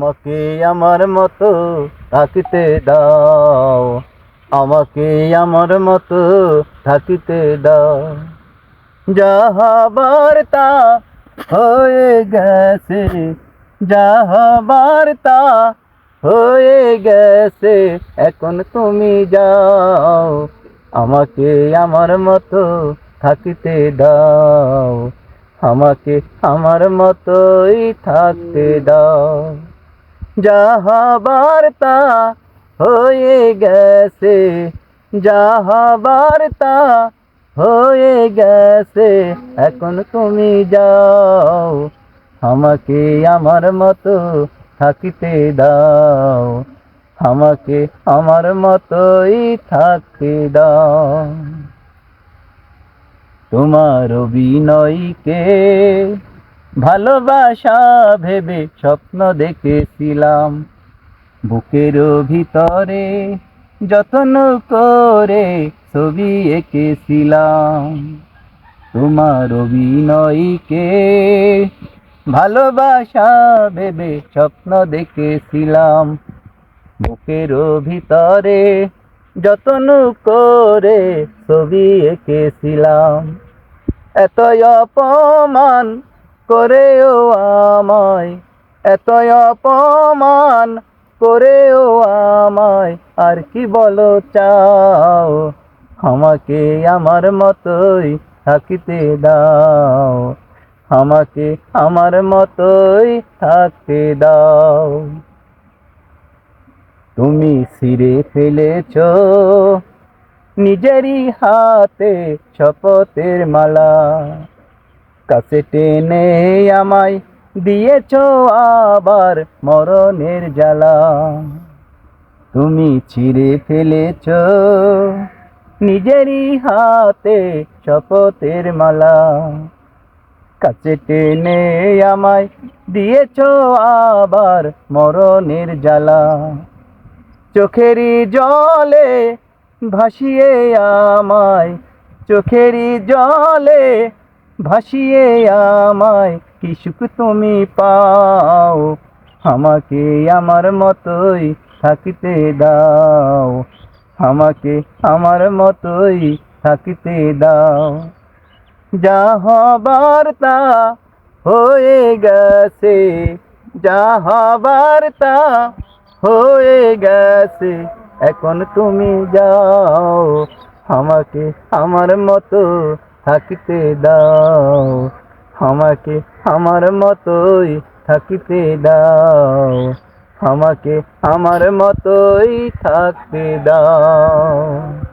আমাকে আমার মতো থাকিতে দাও। আমাকে আমার মতো থাকিতে দাও। যাহাবার তা হয়ে গেছে যাহাবার তা হয়ে গেছে, এখন তুমি যাও। আমাকে আমার মতো থাকিতে দাও। আমাকে আমার মতোই থাকতে দাও। যাহাবার তা হয়ে গেছে যাহাবার তা হয়ে গেছে, এখন তুমি যাও, আমাকে আমার মতো থাকিতে দাও, আমাকে আমার মতোই থাকতে দাও। তোমার অভিনয়কে ভালোবাসা ভেবে স্বপ্ন দেখেছিলাম। বুকের ভিতরে যত্ন করে ছবি এঁকেছিলাম। তোমার অভিনয়কে ভালোবাসা ভেবে স্বপ্ন দেখেছিলাম। বুকের ভিতরে যত্ন করে ছবি এঁকেছিলাম। এত অপমান করেও আমায় এত অপমান করেও আমায়। আর কি বলো চাও, আমাকে আমার মতোই থাকিতে দাও। আমাকে আমার মতোই থাকতে দাও। তুমি সিরে ফেলেছ নিজেরই হাতে শপথের মালা। কাছে টেনে আমায় দিয়েছ আবার মরণের জ্বালা। তুমি ছিঁড়ে ফেলেছ নিজেরই হাতে শপথের মালা। কাছে টেনে আমায় দিয়েছ আবার মরণের জ্বালা। চোখেরই জলে ভাসিয়ে আমায়, চোখেরই জলে ভাসিয়ে আমায় কি সুখ তুমি পাও, আমাকে আমার মতোই থাকিতে দাও, আমাকে আমার মতোই থাকিতে দাও। যা হবার তা হয়ে গেছে, যা হবার তা হয়ে গেছে, এখন তুমি যাও, আমাকে আমার মতো থাকিতে দাও। আমাকে আমার মতোই থাকিতে দাও। আমাকে আমার মতোই থাকতে দাও।